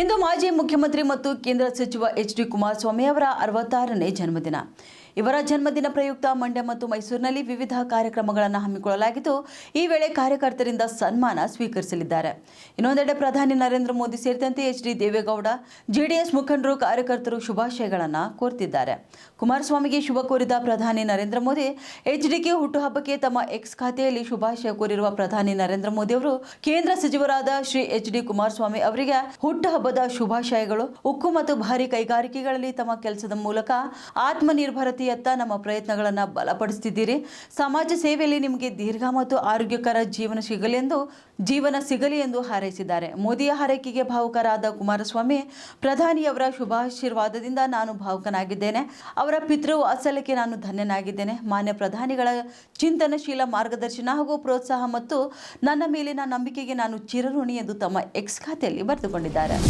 ಇಂದು ಮಾಜಿ ಮುಖ್ಯಮಂತ್ರಿ ಮತ್ತು ಕೇಂದ್ರ ಸಚಿವ ಎಚ್ ಡಿ ಕುಮಾರಸ್ವಾಮಿ ಅವರ ಅರವತ್ತಾರನೇ ಜನ್ಮದಿನ. ಇವರ ಜನ್ಮದಿನ ಪ್ರಯುಕ್ತ ಮಂಡ್ಯ ಮತ್ತು ಮೈಸೂರಿನಲ್ಲಿ ವಿವಿಧ ಕಾರ್ಯಕ್ರಮಗಳನ್ನು ಹಮ್ಮಿಕೊಳ್ಳಲಾಗಿದ್ದು, ಈ ವೇಳೆ ಕಾರ್ಯಕರ್ತರಿಂದ ಸನ್ಮಾನ ಸ್ವೀಕರಿಸಲಿದ್ದಾರೆ. ಇನ್ನೊಂದೆಡೆ ಪ್ರಧಾನಿ ನರೇಂದ್ರ ಮೋದಿ ಸೇರಿದಂತೆ ಎಚ್ ಡಿ ದೇವೇಗೌಡ ಜೆಡಿಎಸ್ ಮುಖಂಡರು, ಕಾರ್ಯಕರ್ತರು ಶುಭಾಶಯಗಳನ್ನು ಕೋರ್ತಿದ್ದಾರೆ. ಕುಮಾರಸ್ವಾಮಿಗೆ ಶುಭ ಕೋರಿದ ಪ್ರಧಾನಿ Narendra Modi, H D K ಹುಟ್ಟುಹಬ್ಬಕ್ಕೆ ತಮ್ಮ ಎಕ್ಸ್ ಖಾತೆಯಲ್ಲಿ ಶುಭಾಶಯ ಕೋರಿರುವ ಪ್ರಧಾನಿ ನರೇಂದ್ರ ಮೋದಿ ಅವರು, ಕೇಂದ್ರ ಸಚಿವರಾದ ಶ್ರೀ ಎಚ್ ಡಿ ಕುಮಾರಸ್ವಾಮಿ ಅವರಿಗೆ ಹುಟ್ಟುಹಬ್ಬದ ಶುಭಾಶಯಗಳು. ಉಕ್ಕು ಮತ್ತು ಭಾರಿ ಕೈಗಾರಿಕೆಗಳಲ್ಲಿ ತಮ್ಮ ಕೆಲಸದ ಮೂಲಕ ಆತ್ಮನಿರ್ಭರತೆಯತ್ತ ನಮ್ಮ ಪ್ರಯತ್ನಗಳನ್ನು ಬಲಪಡಿಸ್ತಿದ್ದೀರಿ. ಸಮಾಜ ಸೇವೆಯಲ್ಲಿ ನಿಮಗೆ ದೀರ್ಘ ಮತ್ತು ಆರೋಗ್ಯಕರ ಜೀವನ ಸಿಗಲಿ ಎಂದು, ಜೀವನ ಸಿಗಲಿ ಎಂದು ಹಾರೈಸಿದ್ದಾರೆ. ಮೋದಿಯ ಹಾರೈಕೆಗೆ ಭಾವುಕರಾದ ಕುಮಾರಸ್ವಾಮಿ ಪ್ರಧಾನಿಯವರ ಶುಭಾಶೀರ್ವಾದದಿಂದ ನಾನು ಭಾವುಕನಾಗಿದ್ದೇನೆ. ಅವರ ಪಿತೃ ವಾತ್ಸಲ್ಯಕ್ಕೆ ನಾನು ಧನ್ಯನಾಗಿದ್ದೇನೆ. ಮಾನ್ಯ ಪ್ರಧಾನಿಗಳ ಚಿಂತನಶೀಲ ಮಾರ್ಗದರ್ಶನ ಹಾಗೂ ಪ್ರೋತ್ಸಾಹ ಮತ್ತು ನನ್ನ ಮೇಲಿನ ನಂಬಿಕೆಗೆ ನಾನು ಚಿರಋಣಿ ಎಂದು ತಮ್ಮ ಎಕ್ಸ್ ಖಾತೆಯಲ್ಲಿ ಬರೆದುಕೊಂಡಿದ್ದಾರೆ.